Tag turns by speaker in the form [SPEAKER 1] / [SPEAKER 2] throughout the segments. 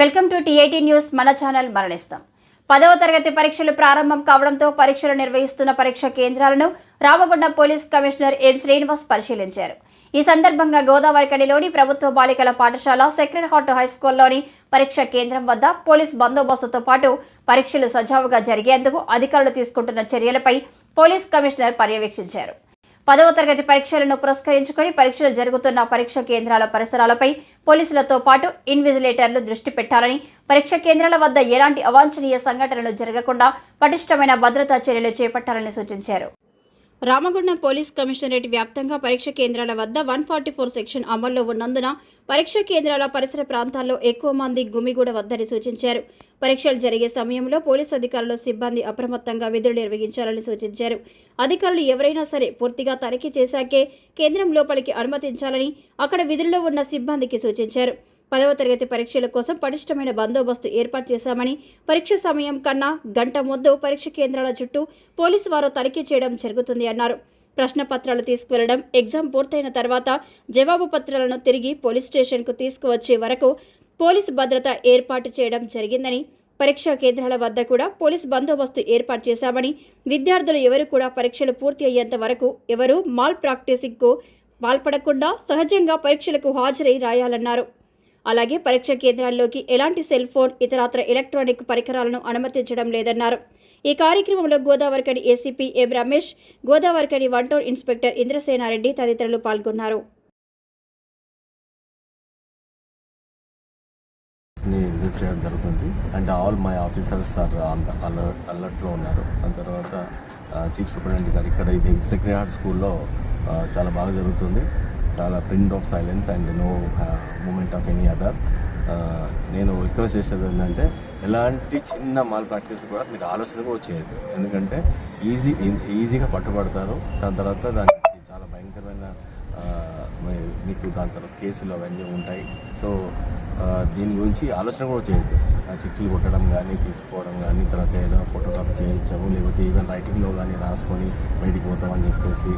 [SPEAKER 1] Welcome to TIT news. మన channel మరణిస్తాం. పదవ తరగతి పరీక్షలు ప్రారంభం కావడంతో పరీక్షలు నిర్వహిస్తున్న పరీక్ష కేంద్రాలను Ramagundam police commissioner M Srinivas పరిశీలించారు. ఈ సందర్భంగా గోదావరికడిలోని ప్రభుత్వ బాలికల పాఠశాల సెక్రెడ్ హార్ట్ హై స్కూల్లోని పరీక్ష కేంద్రం వద్ద పోలీస్ బందోబస్తుతో పాటు పరీక్షలు సజావుగా జరిగేందుకు అధికారులు తీసుకుంటున్న చర్యలపై పోలీస్ కమిషనర్ పర్యవేక్షించారు. పదవ తరగతి పరీక్షలను పురస్కరించుకొని పరీక్షలు జరుగుతున్న పరీక్ష కేంద్రాల పరిసరాలపై పోలీసులతో పాటు ఇన్విజిలేటర్లు దృష్టి పెట్టాలని పరీక్ష కేంద్రాల వద్ద ఎలాంటి అవాంఛనీయ సంఘటనలు జరగకుండా పటిష్టమైన భద్రతా చర్యలు చేపట్టాలని సూచించారు. రామగుండం పోలీస్ కమిషనరేట్ వ్యాప్తంగా పరీక్ష కేంద్రాల వద్ద వన్ ఫార్టీ ఫోర్ సెక్షన్ అమల్లో ఉన్నందున పరీక్ష కేంద్రాల పరిసర ప్రాంతాల్లో ఎక్కువ మంది గుమిగూడ వద్దని సూచించారు. పరీక్షలు జరిగే సమయంలో పోలీస్ అధికారులు సిబ్బంది అప్రమత్తంగా విధులు నిర్వహించాలని సూచించారు. అధికారులు ఎవరైనా సరే పూర్తిగా తనిఖీ చేశాకే కేంద్రం లోపలికి అనుమతించాలని అక్కడ విధుల్లో ఉన్న సిబ్బందికి సూచించారు. పదవ తరగతి పరీక్షల కోసం పటిష్టమైన బందోబస్తు ఏర్పాటు చేశామని పరీక్ష సమయం కన్నా గంట ముందు పరీక్ష కేంద్రాల చుట్టూ పోలీసు వారు తనిఖీ చేయడం జరుగుతుంది అన్నారు. ప్రశ్న పత్రాలు తీసుకువెళ్ళడం ఎగ్జామ్ పూర్తయిన తర్వాత జవాబు పత్రాలను తిరిగి పోలీస్ స్టేషన్కు తీసుకువచ్చే వరకు పోలీసు భద్రత ఏర్పాటు చేయడం జరిగిందని పరీక్షా కేంద్రాల వద్ద కూడా పోలీస్ బందోబస్తు ఏర్పాటు చేశామని విద్యార్థులు ఎవరు కూడా పరీక్షలు పూర్తి అయ్యేంత వరకు ఎవరు మాల్ ప్రాక్టీసింగ్కు పాల్పడకుండా సహజంగా పరీక్షలకు హాజరై రాయాలన్నారు. అలాగే పరీక్ష కేంద్రాల్లోకి ఎలాంటి సెల్ ఫోన్ ఇతరత్ర ఎలక్ట్రానిక్ పరికరాలను అనుమతించడం లేదన్నారు. ఈ కార్యక్రమంలో Godavarikhani ACP M Ramesh Godavarikhani one town inspector Indrasena Reddy తదితరులు పాల్గొన్నారు.
[SPEAKER 2] ని విజిట్ చేయడం జరుగుతుంది. And all my officers are alert అలర్ట్లో ఉన్నారు. దాని తర్వాత చీఫ్ సూపరింటెండెంట్ గారు ఇక్కడ ఇది సెక్రటరీ హార్ట్ స్కూల్లో చాలా బాగా జరుగుతుంది. చాలా print of silence and no movement of any other నేను రిక్వెస్ట్ చేసేది ఏంటంటే ఎలాంటి చిన్న మాల్ ప్రాక్టీస్ కూడా మీకు ఆలోచన కూడా చేయొద్దు. ఎందుకంటే ఈజీ ఈజీగా పట్టుబడతారు. దాని తర్వాత దానికి చాలా భయంకరమైన uh, మీకు దాని తర్వాత కేసులు అవన్నీ ఉంటాయి. సో uh, దీని గురించి ఆలోచన కూడా చేయొద్దు. ఆ చిట్టులు కొట్టడం కానీ తీసుకోవడం కానీ తర్వాత ఏదైనా ఫోటోగ్రాఫ్ చేయొచ్చాము లేకపోతే ఈవెన్ రైటింగ్లో కానీ రాసుకొని బయటికి పోతామని చెప్పేసి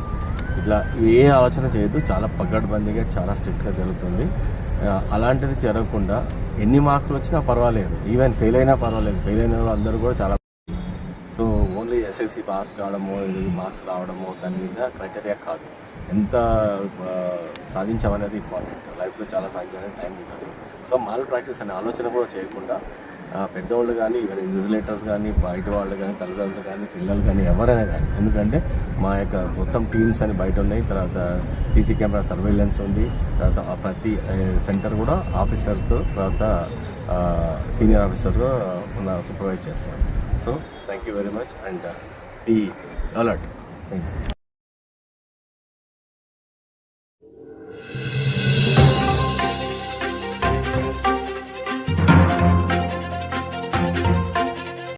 [SPEAKER 2] ఇట్లా ఇవి ఏ ఆలోచన చేయొద్దు చాలా పగడ్బందీగా చాలా స్ట్రిక్ట్గా జరుగుతుంది. అలాంటిది జరగకుండా ఎన్ని మార్కులు వచ్చినా పర్వాలేదు. ఈవెన్ ఫెయిల్ అయినా పర్వాలేదు. ఫెయిల్ అయిన వాళ్ళు అందరూ కూడా చాలా సో ఓన్లీ ఎస్ఎస్సి పాస్ కావడము మార్క్స్ రావడము దాని మీద క్రైటీరియా కాదు. ఎంత సాధించామనేది ఇంపార్టెంట్ లైఫ్లో చాలా సాధించాలని టైం ఉంటుంది. సో మాల్ ప్రాక్టీస్ అనే ఆలోచన కూడా చేయకుండా పెద్దవాళ్ళు కానీ ఈవెన్ ఇన్విజిలేటర్స్ కానీ బయట వాళ్ళు కానీ తల్లిదండ్రులు కానీ పిల్లలు కానీ ఎవరైనా కానీ. ఎందుకంటే మా యొక్క మొత్తం టీమ్స్ అని బయట ఉన్నాయి. తర్వాత సీసీ కెమెరా సర్వేలెన్స్ ఉంది. తర్వాత ప్రతి సెంటర్ కూడా ఆఫీసర్తో తర్వాత సీనియర్ ఆఫీసర్గా ఉన్న సూపర్వైజ్ చేస్తారు so thank you very much and ఈ అలర్ట్. Thank you